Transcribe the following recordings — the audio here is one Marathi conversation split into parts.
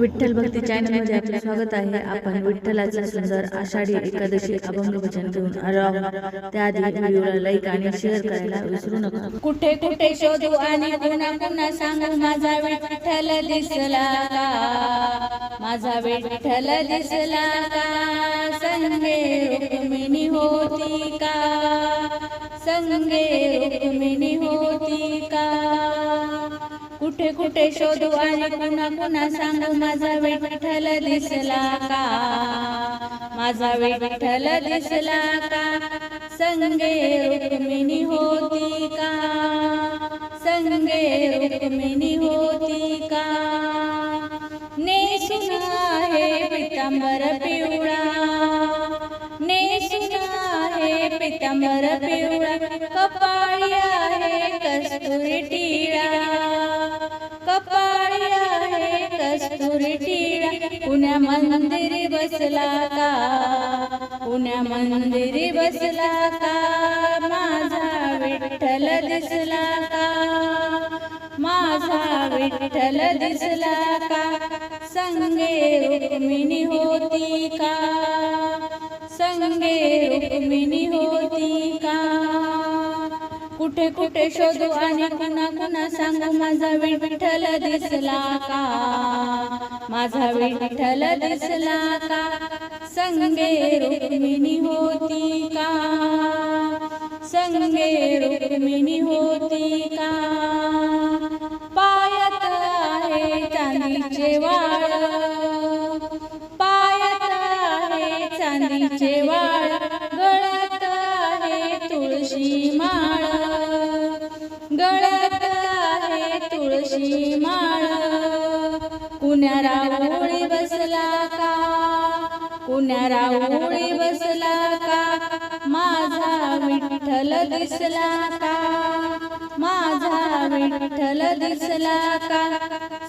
विठ्ठल भक्ती चॅनलमध्ये आपले स्वागत आहे. आपण विठ्ठलाचे सुंदर आषाढी एकादशी अभंग भजन घेऊन आलो त्याआधी व्हिडिओला लाईक आणि शेअर करायला विसरू नका. कुठे कुठे शोधू आणि पुन्हा पुन्हा सांगू माझा विठ्ठल दिसला का? माझा विठ्ठल दिसला का? संगे रुक्मिणी होती का? संगे रुक्मिणी होती का? कुठे कुठे शोधू आणि पुन्हा पुन्हा सांगू माझा विठ्ठल दिसला का? माझा विठ्ठल दिसला का? संगे रुक्मिणी होती का? संगे रुक्मिणी होती का? नेसून आहे पितांबर पिवळा नेसून आहे पितांबर पिवळा कपाळ टिळा पुण्या मंदिरी बसला का? पुण्या मंदिरी बसला का? माझा विठ्ठल दिसला का? माझा विठ्ठल दिसला का? संगे रुक्मिणी होती का? संगे रुक्मिणी होती कुठे कुठे शोधू आणि कुणा कुणा सांगू माझा विठ्ठल दिसला का? माझा विठ्ठल दिसला का? संगे रुक्मिणी होती का? संगे रुक्मिणी होती का? पायत आहे चांदीचे वाळ. पायत आहे चांदीचे वाळ. गळत आहे तुळशी माळ. तुळशी माळ कुण्या ओळी बसला का? कुण्या ओळी बसला का? माझा विठ्ठल दिसला का? माझा विठ्ठल दिसला का?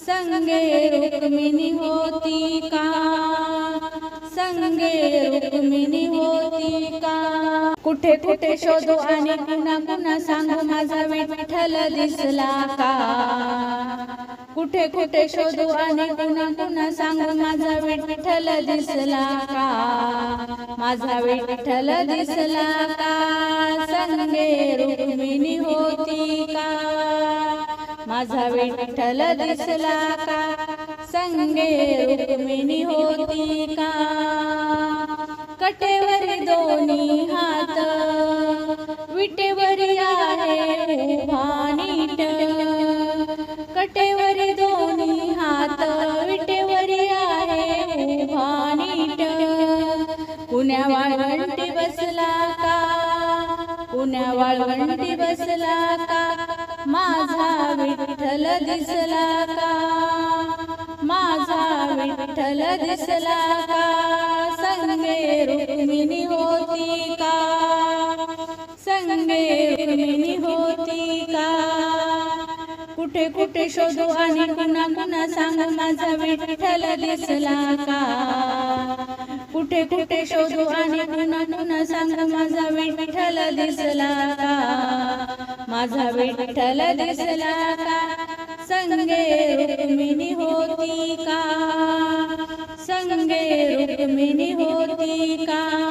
संगे रुक्मिणी होती का? संगे रुक्मिणी होती का कुठे कुठे शोधू आणि कुणा कुणा सांगू माझा विठ्ठल दिसला का? कुठे कुठे शोधू आणि कुणा कुणा सांग माझा विठ्ठल दिसला का? माझा विठ्ठल दिसला का? संगे रुक्मिणी होती का? माझा विठ्ठल दिसला का? संगे रुक्मिणी होती का? कटेवर दोन्ही हात विटेवरी आहे भानीट कटेवर दोन्ही हात विटेवरी आहे भानीट पुण्या वाळवंटी बसला का? पुण्या वाळवंटी बसला का? माझा विठ्ठल दिसला का? माझा विठ्ठल दिसला का? संगे रुक्मिणी होती का? संगे रुक्मिणी होती का? कुठे कुठे शोधू आणि कुणा कुणा सांगू माझा विठ्ठल दिसला का? कुठे कुठे शोधू आणि कुणा कुणा सांगू माझा विठ्ठल दिसला का? माझा विठ्ठल दिसला का? संगे रुक्मिणी होती का? संगे रुक्मिणी होती का?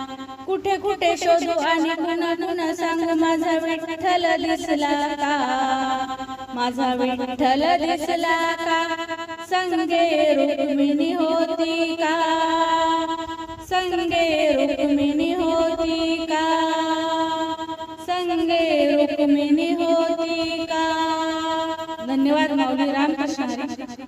कुठे कुठे शोधू आणि म्हणून सांग माझा विठ्ठल दिसला का? माझा विठ्ठल दिसला का? संगे रुक्मिणी होती का? संगे रुक्मिणी होती का? संगे रुक्मिणी होती का? धन्यवाद माऊली रामकृष्ण